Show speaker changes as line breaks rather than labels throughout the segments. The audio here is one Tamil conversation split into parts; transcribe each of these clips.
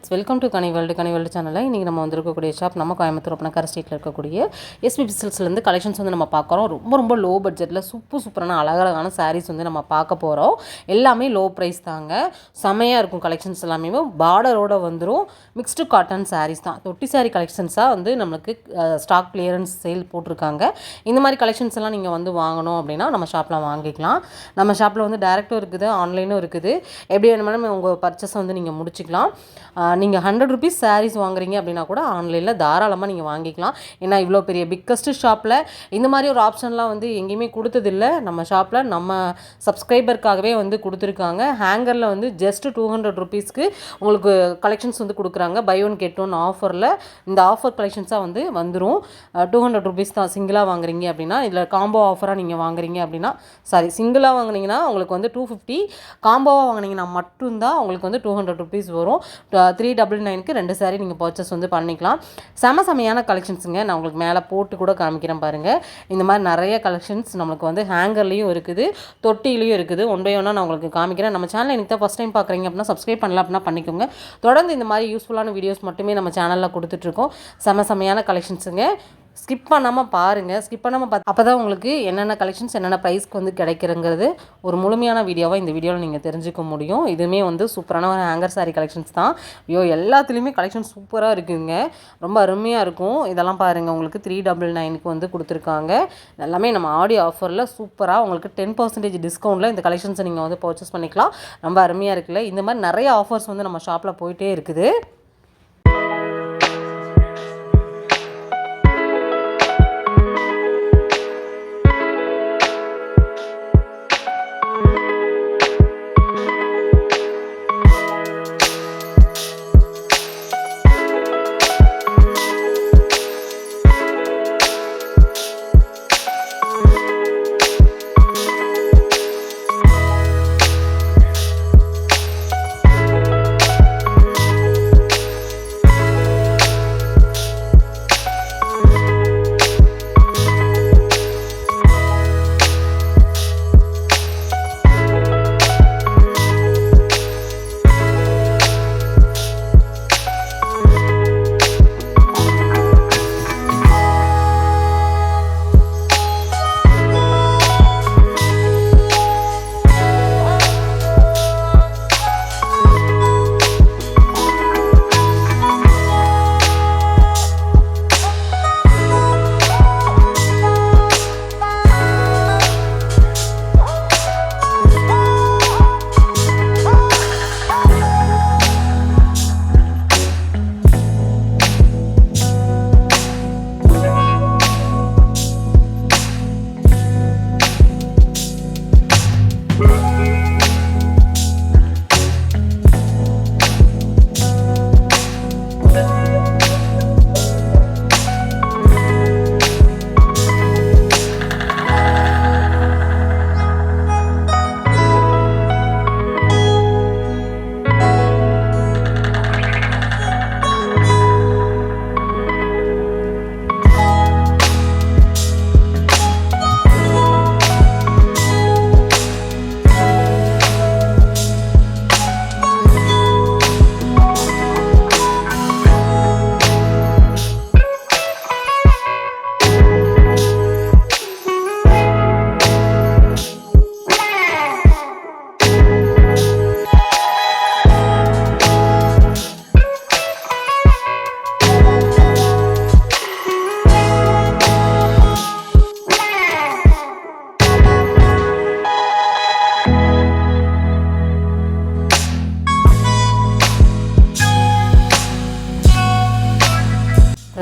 Friends welcome to Kani world Kani world சேனலில் இன்றைக்கி நம்ம வந்திருக்கக்கூடிய ஷாப் நம்ம கோயம்புத்தூர் ஒப்பனக்கார ஸ்ட்ரீட்டில் இருக்கக்கூடிய எஸ்பி பிசில்ஸ்லேருந்து கலெக்ஷன்ஸ் வந்து நம்ம பார்க்குறோம் ரொம்ப ரொம்ப லோ பட்ஜெட்டில் சூப்பர் சூப்பரான அழகழகான சாரீஸ் வந்து நம்ம பார்க்க போகிறோம் எல்லாமே லோ ப்ரைஸ் தாங்க. செமையாக இருக்கும் கலெக்ஷன்ஸ் எல்லாமே. பார்டரோட வந்துடும் மிக்ஸ்டு காட்டன் சாரீஸ் தான். தொட்டி சாரீ கலெக்ஷன்ஸாக வந்து நம்மளுக்கு ஸ்டாக் கிளியரன்ஸ் சேல் போட்டிருக்காங்க. இந்த மாதிரி கலெக்ஷன்ஸ் எல்லாம் நீங்கள் வந்து வாங்கணும் அப்படின்னா நம்ம ஷாப்பில் வாங்கிக்கலாம். நம்ம ஷாப்பில் வந்து டேரெக்டும் இருக்குது ஆன்லைனும் இருக்குது. எப்படி வேணுமாலும் உங்கள் பர்ச்சேஸை வந்து நீங்கள் முடிச்சுக்கலாம். நீங்கள் ஹண்ட்ரட் ருபீஸ் சாரீஸ் வாங்குறீங்க அப்படின்னா கூட ஆன்லைனில் தாராளமாக நீங்கள் வாங்கிக்கலாம். ஏன்னா இவ்வளோ பெரிய பிக்கஸ்ட் ஷாப்பில் இந்த மாதிரி ஒரு ஆப்ஷன்லாம் வந்து எங்கேயுமே கொடுத்ததில்ல. நம்ம ஷாப்பில் நம்ம சப்ஸ்கிரைபருக்காகவே வந்து கொடுத்துருக்காங்க. ஹேங்கரில் வந்து ஜஸ்ட் டூ ஹண்ட்ரட் ருபீஸ்க்கு உங்களுக்கு கலெக்ஷன்ஸ் வந்து கொடுக்குறாங்க. பை ஒன் கெட் ஒன் ஆஃபரில் இந்த ஆஃபர் கலெக்ஷன்ஸாக வந்து வந்துடும் டூ ஹண்ட்ரட் ருபீஸ் தான் சிங்கிளாக வாங்குறீங்க அப்படின்னா இதில் காம்போ ஆஃபராக நீங்கள் வாங்குறீங்க அப்படின்னா சாரி சிங்கிளாக வாங்குனீங்கன்னா உங்களுக்கு வந்து டூ ஃபிஃப்டி காம்போவாக வாங்குனீங்கன்னா மட்டும்தான் உங்களுக்கு வந்து டூ ஹண்ட்ரட் ருபீஸ் வரும். த்ரீ டபுள் நைனுக்கு ரெண்டு சாரீ நீங்கள் பர்ச்சேஸ் வந்து பண்ணிக்கலாம். செம செமையான கலெக்ஷன்ஸுங்க நான் உங்களுக்கு மேலே போட்டு கூட காமிக்கிறேன் பாருங்கள் இந்த மாதிரி நிறைய கலெக்ஷன்ஸ் நம்மளுக்கு வந்து ஹேங்கர்லேயும் இருக்குது தொட்டிலையும் இருக்குது. ஒன் பை ஒன்னாக நான் உங்களுக்கு காமிக்கிறேன். நம்ம சேனல் எனக்கு தான் ஃபஸ்ட் டைம் பார்க்குறீங்க அப்படின்னா சப்ஸ்கிரைப் பண்ணல அப்படின்னா பண்ணிக்கோங்க. தொடர்ந்து இந்த மாதிரி யூஸ்ஃபுல்லான வீடியோஸ் மட்டுமே நம்ம சேனலில் கொடுத்துட்ருக்கோம் செம செமையான கலெக்ஷன்ஸுங்க ஸ்கிப் பண்ணாமல் பாருங்கள் ஸ்கிப் பண்ணாமல் பார்த்து அப்போ தான் உங்களுக்கு என்னென்ன கலெக்ஷன்ஸ் என்னென்ன ப்ரைஸ்க்கு வந்து கிடைக்கிறங்கிறது ஒரு முழுமையான வீடியோவாக இந்த வீடியோவில் நீங்கள் தெரிஞ்சுக்க முடியும். இதுவுமே வந்து சூப்பரான ஒரு ஹேங்கர் சாரீ கலெக்ஷன்ஸ் தான். ஐயோ எல்லாத்துலேயுமே கலெக்ஷன் சூப்பராக இருக்குங்க. ரொம்ப அருமையாக இருக்கும். இதெல்லாம் பாருங்கள் உங்களுக்கு த்ரீ டபுள் நைனுக்கு வந்து கொடுத்துருக்காங்க. எல்லாமே நம்ம ஆடியோ ஆஃபரில் சூப்பராக உங்களுக்கு டென் பர்சன்டேஜ் டிஸ்கவுண்ட்டில் இந்த கலெக்ஷன்ஸை நீங்கள் வந்து பர்ச்சேஸ் பண்ணிக்கலாம். ரொம்ப அருமையாக இருக்குல்ல. இந்த மாதிரி நிறைய ஆஃபர்ஸ் வந்து நம்ம ஷாப்பில் போயிட்டே இருக்குது.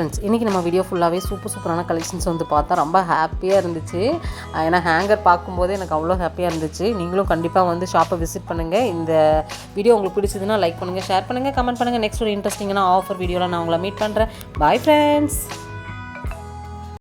ஃப்ரெண்ட்ஸ் இன்றைக்கி நம்ம வீடியோ ஃபுல்லாகவே சூப்பர் சூப்பரான கலெக்ஷன்ஸ் வந்து பார்த்தா ரொம்ப ஹாப்பியாக இருந்துச்சு. ஏன்னா ஹேங்கர் பார்க்கும்போதே எனக்கு அவ்வளோ ஹாப்பியாக இருந்துச்சு. நீங்களும் கண்டிப்பாக வந்து ஷாப்பை விசிட் பண்ணுங்கள் இந்த வீடியோ உங்களுக்கு பிடிச்சதுன்னா லைக் பண்ணுங்கள் ஷேர் பண்ணுங்கள் கமெண்ட் பண்ணுங்கள் நெக்ஸ்ட் ஒரு இன்ட்ரெஸ்டிங்கான ஆஃபர் வீடியோவில் நான் உங்களை மீட் பண்ணுறேன் பாய் ஃப்ரெண்ட்ஸ்